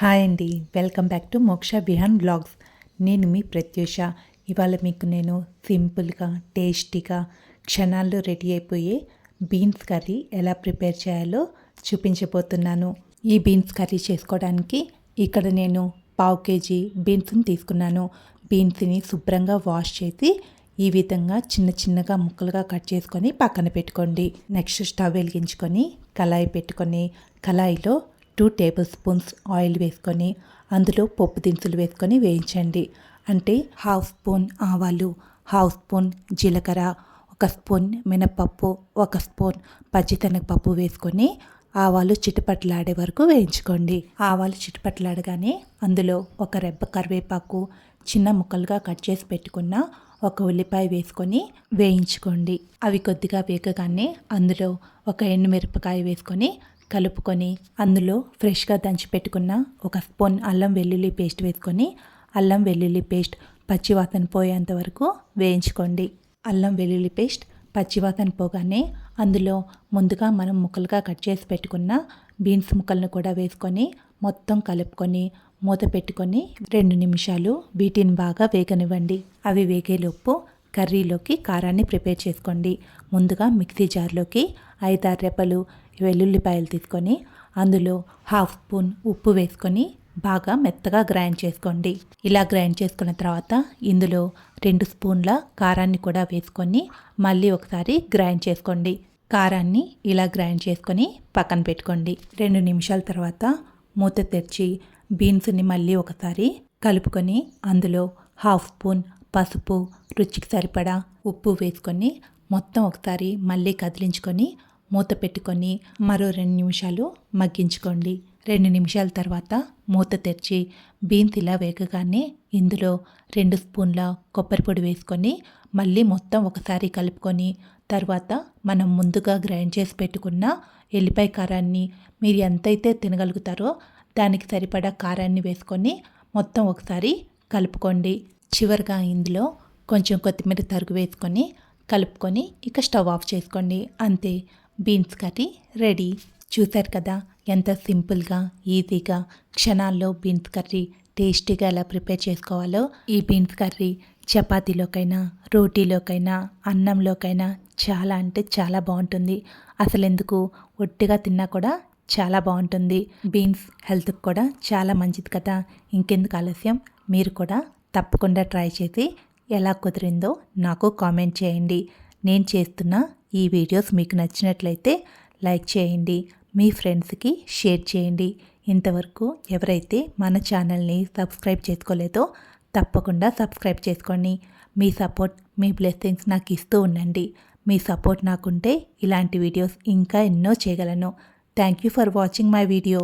Hi అండి. Welcome back to Moksha Bihan blogs. నేను మీ ప్రత్యూష. ఇవాళ మీకు నేను సింపుల్గా టేస్టీగా క్షణాల్లో రెడీ అయిపోయే బీన్స్ కర్రీ ఎలా ప్రిపేర్ చేయాలో చూపించబోతున్నాను. ఈ బీన్స్ కర్రీ చేసుకోవడానికి ఇక్కడ నేను పావు కేజీ బీన్స్ని తీసుకున్నాను. బీన్స్ని శుభ్రంగా వాష్ చేసి ఈ విధంగా చిన్న చిన్నగా ముక్కలుగా కట్ చేసుకొని పక్కన పెట్టుకోండి. నెక్స్ట్ స్టవ్ వెలిగించుకొని కళాయి పెట్టుకొని కళాయిలో టూ టేబుల్ స్పూన్స్ ఆయిల్ వేసుకొని అందులో పప్పు దినుసులు వేసుకొని వేయించండి. అంటే హాఫ్ స్పూన్ ఆవాలు హాఫ్ స్పూన్ జీలకర్ర ఒక స్పూన్ మినపప్పు ఒక స్పూన్ పచ్చిశనగపప్పు వేసుకొని ఆవాలు చిటపట్లాడే వరకు వేయించుకోండి. ఆవాలు చిటపట్లాడగానే అందులో ఒక రెబ్బ కరివేపాకు చిన్న ముక్కలుగా కట్ చేసి పెట్టుకున్న ఒక ఉల్లిపాయ వేసుకొని వేయించుకోండి. అవి కొద్దిగా వేగగానే అందులో ఒక ఎండుమిరపకాయ వేసుకొని కలుపుకొని అందులో ఫ్రెష్గా దంచి పెట్టుకున్న ఒక స్పూన్ అల్లం వెల్లుల్లి పేస్ట్ వేసుకొని అల్లం వెల్లుల్లి పేస్ట్ పచ్చివాసన పోయేంత వరకు వేయించుకోండి. అల్లం వెల్లుల్లి పేస్ట్ పచ్చివాసన పోగానే అందులో ముందుగా మనం ముక్కలుగా కట్ చేసి పెట్టుకున్న బీన్స్ ముక్కలను కూడా వేసుకొని మొత్తం కలుపుకొని మూత పెట్టుకొని రెండు నిమిషాలు వీటిని బాగా వేగనివ్వండి. అవి వేగేలోపు కర్రీలోకి కారాన్ని ప్రిపేర్ చేసుకోండి. ముందుగా మిక్సీ జార్లోకి ఐదారు రెప్పలు వెల్లుల్లిపాయలు తీసుకొని అందులో హాఫ్ స్పూన్ ఉప్పు వేసుకొని బాగా మెత్తగా గ్రైండ్ చేసుకోండి. ఇలా గ్రైండ్ చేసుకున్న తర్వాత ఇందులో రెండు స్పూన్ల కారాన్ని కూడా వేసుకొని మళ్ళీ ఒకసారి గ్రైండ్ చేసుకోండి. కారాన్ని ఇలా గ్రైండ్ చేసుకొని పక్కన పెట్టుకోండి. రెండు నిమిషాల తర్వాత మూత తెరిచి బీన్స్ని మళ్ళీ ఒకసారి కలుపుకొని అందులో హాఫ్ స్పూన్ పసుపు రుచికి సరిపడా ఉప్పు వేసుకొని మొత్తం ఒకసారి మళ్ళీ కదిలించుకొని మూత పెట్టుకొని మరో రెండు నిమిషాలు మగ్గించుకోండి. రెండు నిమిషాల తర్వాత మూత తెరిచి బీన్స్ ఇలా వేగగానే ఇందులో రెండు స్పూన్ల కొబ్బరి పొడి వేసుకొని మళ్ళీ మొత్తం ఒకసారి కలుపుకొని తర్వాత మనం ముందుగా గ్రైండ్ చేసి పెట్టుకున్న ఎల్లిపాయ కారాన్ని మీరు ఎంతైతే తినగలుగుతారో దానికి సరిపడా కారాన్ని వేసుకొని మొత్తం ఒకసారి కలుపుకోండి. చివరిగా ఇందులో కొంచెం కొత్తిమీర తరుగు వేసుకొని కలుపుకొని ఇక స్టవ్ ఆఫ్ చేసుకోండి. అంతే. Beans curry ready. చూశారు కదా ఎంత సింపుల్గా ఈజీగా క్షణాల్లో బీన్స్ కర్రీ టేస్టీగా ఎలా ప్రిపేర్ చేసుకోవాలో. ఈ బీన్స్ కర్రీ చపాతీలోకైనా రోటీలోకైనా అన్నంలోకైనా చాలా అంటే చాలా బాగుంటుంది. అసలు ఎందుకు ఒట్టిగా తిన్నా కూడా చాలా బాగుంటుంది. బీన్స్ హెల్త్కి కూడా చాలా మంచిది కదా. ఇంకెందుకు ఆలస్యం? మీరు కూడా తప్పకుండా ట్రై చేసి ఎలా కుదిరిందో నాకు కామెంట్ చేయండి. నేను చేస్తున్న ఈ వీడియోస్ మీకు నచ్చినట్లయితే లైక్ చేయండి మీ ఫ్రెండ్స్కి షేర్ చేయండి. ఇంతవరకు ఎవరైతే మన ఛానల్ని సబ్స్క్రైబ్ చేసుకోలేదో తప్పకుండా సబ్స్క్రైబ్ చేసుకోండి. మీ సపోర్ట్ మీ బ్లెస్సింగ్స్ నాకు ఇస్తూ ఉండండి. మీ సపోర్ట్ నాకుంటే ఇలాంటి వీడియోస్ ఇంకా ఎన్నో చేయగలను. Thank you for watching my video.